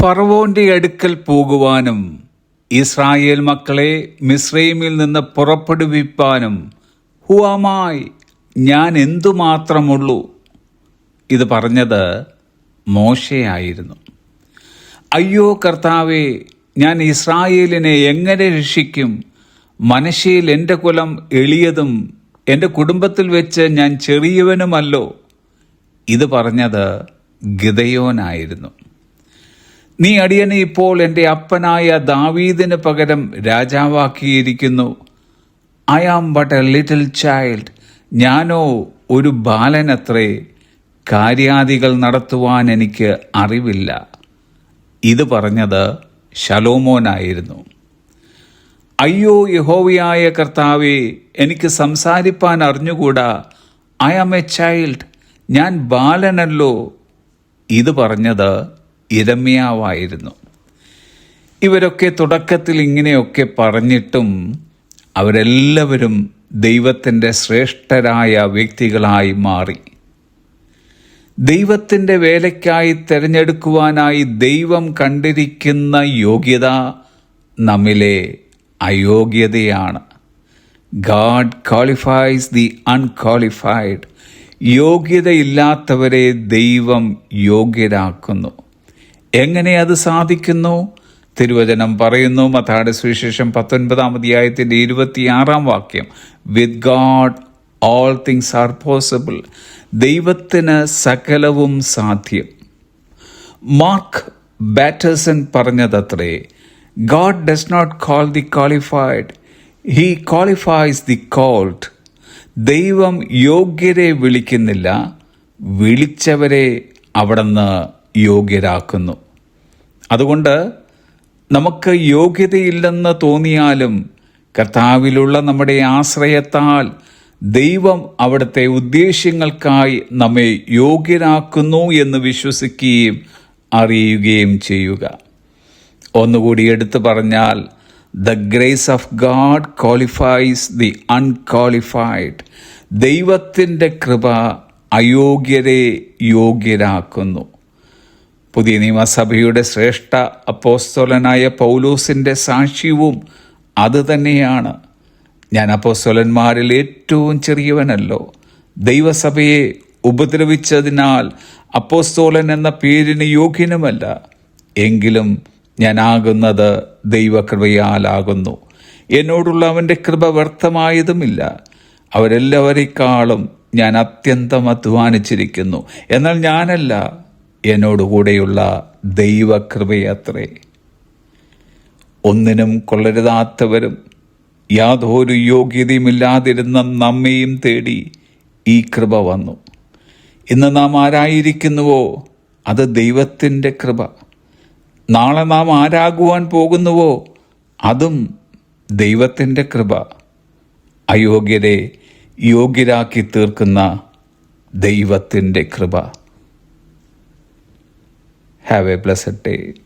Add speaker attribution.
Speaker 1: ഫറവോന്റെ അടുക്കൽ പോകുവാനും ഇസ്രായേൽ മക്കളെ മിസ്രൈമിൽ നിന്ന് പുറപ്പെടുവിപ്പാനും ഹുവാമായി ഞാൻ എന്തുമാത്രമുള്ളൂ? ഇത് പറഞ്ഞത് മോശയായിരുന്നു അയ്യോ കർത്താവെ ഞാൻ ഇസ്രായേലിനെ എങ്ങനെ രക്ഷിക്കും? മനശയിൽ എന്റെ കുലം എളിയതും എന്റെ കുടുംബത്തിൽ വെച്ച് ഞാൻ ചെറിയവനുമല്ലോ. ഇത് പറഞ്ഞത് ഗിതയോനായിരുന്നു നീ അടിയനെ ഇപ്പോൾ എന്റെ അപ്പനായ ദാവീദിന് പകരം രാജാവാക്കിയിരിക്കുന്നു. I am but a little child ഞാനോ ഒരു ബാലനത്രേ. കാര്യാദികൾ നടത്തുവാൻ എനിക്ക് അറിവില്ല. ഇത് പറഞ്ഞത് ശലോമോനായിരുന്നു. അയ്യോ യഹോവിയായ കർത്താവെ എനിക്ക് സംസാരിപ്പാൻ അറിഞ്ഞുകൂടാ. ഐ ആം എ ചൈൽഡ് ഞാൻ ബാലനല്ലോ. ഇത് പറഞ്ഞത് ഇരമ്യാവായിരുന്നു ഇവരൊക്കെ തുടക്കത്തിൽ ഇങ്ങനെയൊക്കെ പറഞ്ഞിട്ടും അവരെല്ലാവരും ദൈവത്തിന്റെ ശ്രേഷ്ഠരായ വ്യക്തികളായി മാറി. ദൈവത്തിന്റെ വേലയ്ക്കായി തിരഞ്ഞെടുക്കുവാനായി ദൈവം കണ്ടിരിക്കുന്ന യോഗ്യത നമ്മിലെ അയോഗ്യതയാണ്. God qualifies the unqualified. യോഗ്യതയില്ലാത്തവരെ ദൈവം യോഗ്യരാക്കുന്നു. എങ്ങനെ അത് സാധിക്കുന്നു? തിരുവചനം പറയുന്നു മഥാടെ സുവിശേഷം പത്തൊൻപതാം അധ്യായത്തിന്റെ ഇരുപത്തിയാറാം വാക്യം. With God all things are possible ദൈവത്തിന് സകലവും സാധ്യം. Mark Batterson പറഞ്ഞതത്രേ God does not call the qualified he qualifies the called ദൈവം യോഗ്യരെ വിളിക്കുന്നില്ല വിളിച്ചവരെ അവിടുന്ന് യോഗ്യരാക്കുന്നു. അതുകൊണ്ട് നമുക്ക് യോഗ്യതയില്ലെന്ന് തോന്നിയാലും കർത്താവിലുള്ള നമ്മുടെ ആശ്രയത്താൽ ദൈവം അവിടുത്തെ ഉദ്ദേശ്യങ്ങൾക്കായി നമ്മെ യോഗ്യരാക്കുന്നു എന്ന് വിശ്വസിക്കുകയും അറിയുകയും ചെയ്യുക. ഒന്നുകൂടി എടുത്തു പറഞ്ഞാൽ the grace of God qualifies the unqualified ദൈവത്തിന്റെ കൃപ അയോഗ്യരെ യോഗ്യരാക്കുന്നു. പുതിയ നിയമസഭയുടെ ശ്രേഷ്ഠ അപ്പോസ്തോലനായ പൗലോസിന്റെ സാക്ഷ്യവും അതുതന്നെയാണ് ഞാൻ അപ്പോസ്തോലന്മാരിൽ ഏറ്റവും ചെറിയവനല്ലോ. ദൈവസഭയെ ഉപദ്രവിച്ചതിനാൽ അപ്പോസ്തോലൻ എന്ന പേരിന് യോഗ്യനുമല്ല. എങ്കിലും ഞാനാകുന്നത് ദൈവകൃപയാലാകുന്നു. എന്നോടുള്ള അവന്റെ കൃപ വ്യർത്ഥമായതുമില്ല. അവരെല്ലാവരെക്കാളും ഞാൻ അത്യന്തം അധ്വാനിച്ചിരിക്കുന്നു. എന്നാൽ ഞാനല്ല എന്നോടുകൂടെയുള്ള ദൈവകൃപയത്രേ ഒന്നിനും കൊള്ളരുതാത്തവരും യാതൊരു യോഗ്യതയുമില്ലാതിരുന്ന നമ്മയും തേടി ഈ കൃപ വന്നു. ഇന്ന് നാം ആരായിരിക്കുന്നുവോ അത് ദൈവത്തിന്റെ കൃപ. നാളെ നാം ആരാകുവാൻ പോകുന്നുവോ അതും ദൈവത്തിന്റെ കൃപ. അയോഗ്യരെ യോഗ്യരാക്കി തീർക്കുന്ന ദൈവത്തിന്റെ കൃപ. Have a blessed day.